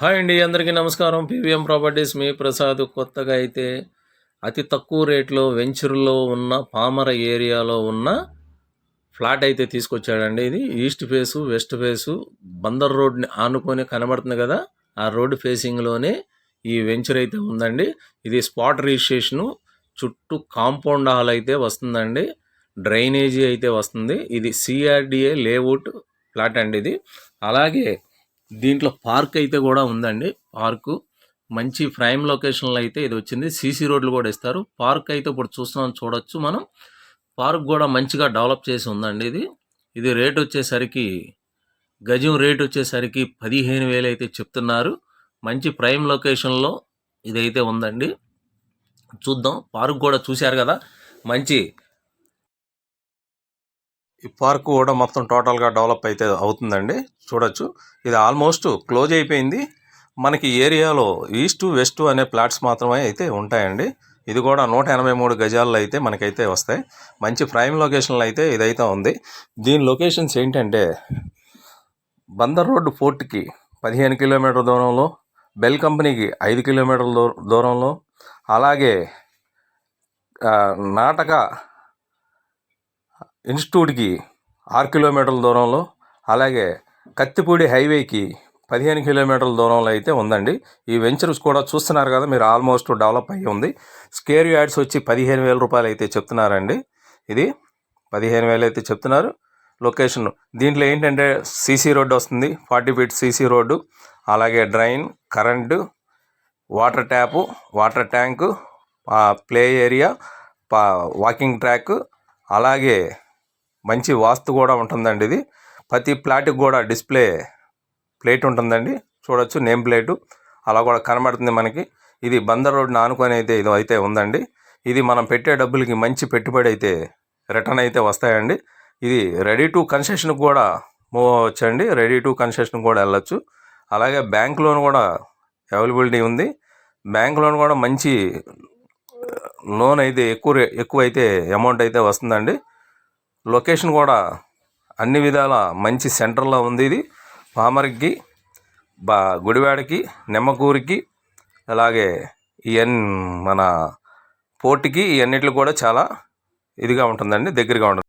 Hi అండి అందరికీ నమస్కారం. పీవీఎం ప్రాపర్టీస్ మీ ప్రసాద్ కొత్తగా అయితే అతి తక్కువ రేట్లో వెంచర్లో ఉన్న పామర ఏరియాలో ఉన్న ఫ్లాట్ అయితే తీసుకొచ్చాడండి. ఇది east face west face Bandar రోడ్ని ఆనుకొని కనబడుతుంది కదా ఆ రోడ్డు ఫేసింగ్లోనే ఈ వెంచర్ అయితే ఉందండి. ఇది స్పాట్ రిజిస్ట్రేషను చుట్టూ కాంపౌండ్ హాల్ అయితే వస్తుందండి. డ్రైనేజీ అయితే వస్తుంది. ఇది సిఆర్డిఏ లేఅవుట్ ఫ్లాట్ అండి ఇది. అలాగే దీంట్లో పార్క్ అయితే కూడా ఉందండి. పార్కు మంచి ప్రైమ్ లొకేషన్లో అయితే ఇది వచ్చింది. సీసీ రోడ్లు కూడా ఇస్తారు. పార్క్ అయితే ఇప్పుడు చూస్తున్నాం చూడొచ్చు మనం. పార్క్ కూడా మంచిగా డెవలప్ చేసి ఉందండి ఇది. ఇది రేట్ వచ్చేసరికి గజం రేట్ వచ్చేసరికి పదిహేను వేలు అయితే చెప్తున్నారు. మంచి ప్రైమ్ లొకేషన్లో ఇదైతే ఉందండి. చూద్దాం. పార్క్ కూడా చూశారు కదా? మంచి ఈ పార్క్ కూడా మొత్తం టోటల్గా డెవలప్ అయితే అవుతుందండి. చూడొచ్చు. ఇది ఆల్మోస్ట్ క్లోజ్ అయిపోయింది. మనకి ఏరియాలో ఈస్ట్ వెస్ట్ అనే ప్లాట్స్ మాత్రమే అయితే ఉంటాయండి. ఇది కూడా నూట ఎనభై మూడు గజాల్లో అయితే మనకైతే వస్తాయి. మంచి ప్రైమ్ లొకేషన్లో అయితే ఇదైతే ఉంది. దీని లొకేషన్స్ ఏంటంటే బందర్ రోడ్డు ఫోర్ట్కి పదిహేను కిలోమీటర్ దూరంలో బెల్ కంపెనీకి ఐదు కిలోమీటర్ల దూ- దూరంలో అలాగే నాటక ఇన్స్టిట్యూట్కి ఆరు కిలోమీటర్ల దూరంలో అలాగే కత్తిపూడి హైవేకి పదిహేను కిలోమీటర్ల దూరంలో అయితే ఉందండి. ఈ వెంచర్స్ కూడా చూస్తున్నారు కదా మీరు ఆల్మోస్ట్ డెవలప్ అయ్యి ఉంది. స్కేర్ యాడ్స్ వచ్చి పదిహేను వేల రూపాయలు అయితే చెప్తున్నారండి. ఇది పదిహేను వేలు అయితే చెప్తున్నారు. లొకేషన్ దీంట్లో ఏంటంటే సీసీ రోడ్డు వస్తుంది ఫార్టీ ఫీట్ సీసీ రోడ్డు అలాగే drain current water tap water tank ఆ, ప్లే ఏరియా పా వాకింగ్ ట్రాక్ అలాగే మంచి వాస్తు కూడా ఉంటుందండి ఇది. ప్రతి ప్లాట్కి కూడా డిస్ప్లే ప్లేట్ ఉంటుందండి. చూడొచ్చు నేమ్ ప్లేటు. అలా కూడా కనబడుతుంది మనకి. ఇది బందర్ రోడ్ ఆనుకొని అయితే ఇది అయితే ఉందండి. ఇది మనం పెట్టే డబ్బులకి మంచి పెట్టుబడి అయితే రిటర్న్ అయితే వస్తాయండి. ఇది రెడీ టు కన్సెషన్కి కూడా మూవ్ అవ్వచ్చండి. రెడీ టు కన్సెషన్ కూడా వెళ్ళొచ్చు. అలాగే బ్యాంక్ లోన్ కూడా అవైలబిలిటీ ఉంది. బ్యాంక్ లోన్ కూడా మంచి లోన్ అయితే ఎక్కువ రే- ఎక్కువ అయితే అమౌంట్ అయితే వస్తుందండి. లొకేషన్ కూడా అన్ని విధాల మంచి సెంటర్లో ఉంది ఇది. పామరికి బా గుడివాడకి నిమ్మకూరికి అలాగే ఇవన్నీ మన పోర్టుకి ఇవన్నిటికి కూడా చాలా ఇదిగా ఉంటుందండి దగ్గరగా ఉంటుంది